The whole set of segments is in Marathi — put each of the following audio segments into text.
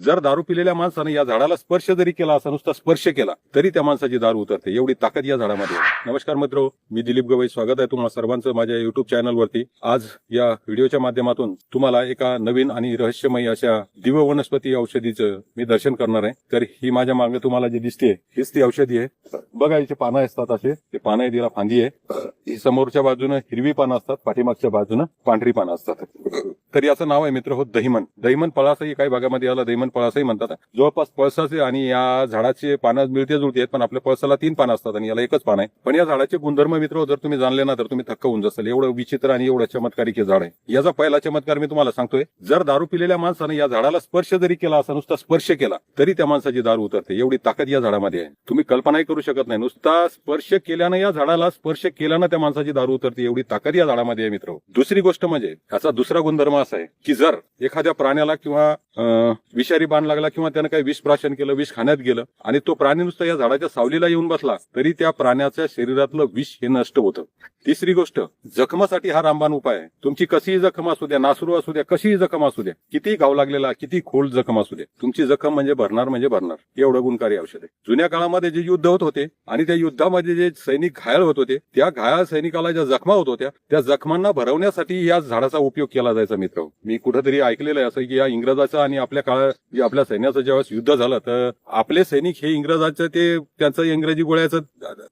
जर दारू पिलेल्या माणसानं या झाडाला स्पर्श जरी केला असा नुसता स्पर्श केला तरी त्या माणसाची दारू उतरते. एवढी ताकद या झाडामध्ये नमस्कार मित्र मी दिलीप गवई स्वागत आहे तुम्हाला सर्वांचं माझ्या युट्यूब चॅनलवरती आज या व्हिडिओच्या माध्यमातून तुम्हाला एका नवीन आणि रहस्यमयी अशा दिव्य वनस्पती औषधीचं मी दर्शन करणार आहे. तर ही माझ्या मागे तुम्हाला जी दिसते हीच ती औषधी आहे. बघा इथे पानं असतात असे. ते पानं आहे तिला फांदी आहे. ही समोरच्या बाजूनं हिरवी पानं असतात पाठीमागच्या बाजूनं पांढरी पानं असतात. तर याचं नाव आहे मित्र हो दहिमन. दहिमन पळासही काही भागामध्ये याला दहिमन पळासही म्हणतात. जवळपास पळसाचे आणि या झाडाचे पानं मिळते जुळते आहेत पण आपल्या पळसाला तीन पानं असतात आणि याला एकच पान आहे. पण या झाडाचे गुणधर्म मित्र हो, जर तुम्ही जाणले ना तर तुम्ही थक्क होऊन जासाल. एवढं विचित्र आणि एवढं चमत्कारिक हे झाड आहे. याचा पहिला चमत्कार मी तुम्हाला सांगतोय. जर दारू पिलेल्या माणसानं या झाडाला स्पर्श जरी केला असा नुसता स्पर्श केला तरी त्या माणसाची दारू उतरते. एवढी ताकद या झाडामध्ये आहे. तुम्ही कल्पनाही करू शकत नाही. नुसता स्पर्श केल्यानं या झाडाला स्पर्श केल्यानं त्या माणसाची दारू उतरते. एवढी ताकद या झाडामध्ये आहे मित्र हो. दुसरी गोष्ट म्हणजे याचा दुसरा गुणधर्म असा आहे की जर एखाद्या प्राण्याला किंवा अं, विषारी बाण लागला किंवा त्यानं काही विष प्राशन केलं विष खाण्यात गेलं आणि तो प्राणी नुसता या झाडाच्या सावलीला येऊन बसला तरी त्या प्राण्याच्या शरीरातलं विष हे नष्ट होतं. तिसरी गोष्ट जखमासाठी हा रामबाण उपाय आहे. तुमची कशीही जखम असू द्या नासरू असू द्या कशीही जखम असू द्या किती घाव लागलेला किती खोल जखम असू द्या तुमची जखम म्हणजे भरणार म्हणजे भरणार. एवढं गुणकारी औषध आहे. जुन्या काळामध्ये जे युद्ध होत होते आणि त्या युद्धामध्ये जे सैनिक घायल होत होते त्या घायल सैनिकाला ज्या जखमा होत होत्या त्या जखमांना भरवण्यासाठी या झाडाचा उपयोग केला जायचा मित्र मी कुठेतरी ऐकलेलं आहे असं की या इंग्रजाचं आणि आपल्या काळात जे आपल्या सैन्याचं ज्यावेळेस युद्ध झालं तर आपले सैनिक हे इंग्रजाचं ते त्यांचं इंग्रजी गोळ्याचं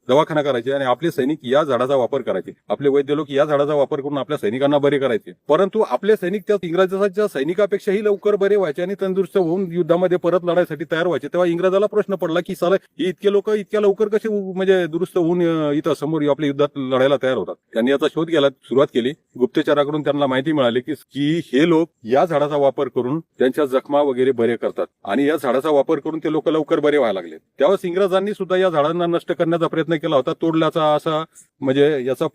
दवाखाना करायचे आणि आपले सैनिक या झाडाचा वापर करायचे. आपले वैद्य लोक या झाडाचा वापर करून आपल्या सैनिकांना बरे करायचे. परंतु आपले सैनिक त्या इंग्रजाच्या सैनिकापेक्षाही लवकर बरे व्हायचे आणि तंदुरुस्त होऊन युद्धामध्ये परत लढायसाठी तयार व्हायचे. तेव्हा इंग्रजाला प्रश्न पडला की सर इतके लोक इतक्या लवकर कसे म्हणजे दुरुस्त होऊन इथं समोर आपल्या युद्धात लढायला तयार होतात? त्यांनी याचा शोध घ्यायला सुरुवात केली. गुप्तचराकडून त्यांना माहिती मिळाली की की हे लोक या झाडाचा वापर करून त्यांच्या जखमा वगैरे बरे करतात. आणि या झाडाचा वापर करून ते लोक लवकर बरे व्हायला लागले त्यावेळेस इंग्रजांनी सुद्धा या झाडांना नष्ट करण्याचा प्रयत्न केला होता. तोडल्याचा असा म्हणजे याचा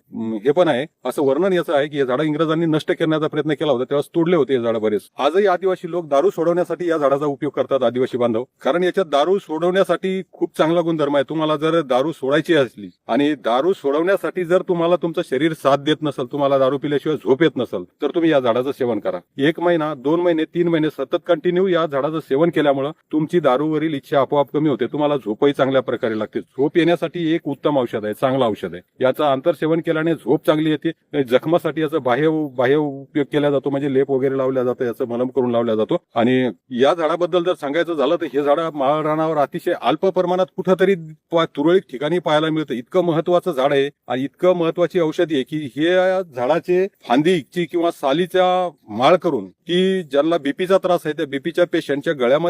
हे पण आहे. असं वर्णन याचं आहे की हे झाडं इंग्रजांनी नष्ट करण्याचा प्रयत्न केला होता तेव्हा तोडले होते हे झाडं बरेच. आजही आदिवासी लोक दारू सोडवण्यासाठी या झाडाचा उपयोग करतात आदिवासी बांधव. कारण याच्यात दारू सोडवण्यासाठी खूप चांगला गुणधर्म आहे. तुम्हाला जर दारू सोडायची असली आणि दारू सोडवण्यासाठी जर तुम्हाला तुमचं शरीर साथ देत नसेल तुम्हाला दारू पिल्याशिवाय झोप येत नसेल तर तुम्ही या झाडाचं सेवन करा. एक महिना दोन महिने तीन महिने सतत कंटिन्यू या झाडाचं सेवन केल्यामुळे तुमची दारूवरील इच्छा आपोआप कमी होते. तुम्हाला झोपही चांगल्या प्रकारे लागते. झोप येण्यासाठी एक उत्तम औषध आहे चांगलं औषध आहे. याचं आंतर सेवन केल्याने झोप चांगली येते. जखमासाठी याचा बाह्य बाह्य उपयोग केला जातो म्हणजे लेप वगैरे लावला जातो याचं मलम करून लावला जातो. आणि या झाडाबद्दल जर सांगायचं झालं तर हे झाड महाराणावर अतिशय अल्प प्रमाणात कुठंतरी तुरळक ठिकाणी पाहायला मिळतं. इतकं महत्वाचं झाड आहे आणि इतकं महत्वाची औषधी आहे की हे झाडाचे फांदीची किंवा सालीचा माळ करून की ज्यांना बीपीचा त्रास आहे त्या बीपीच्या पेशंटच्या गळ्यामध्ये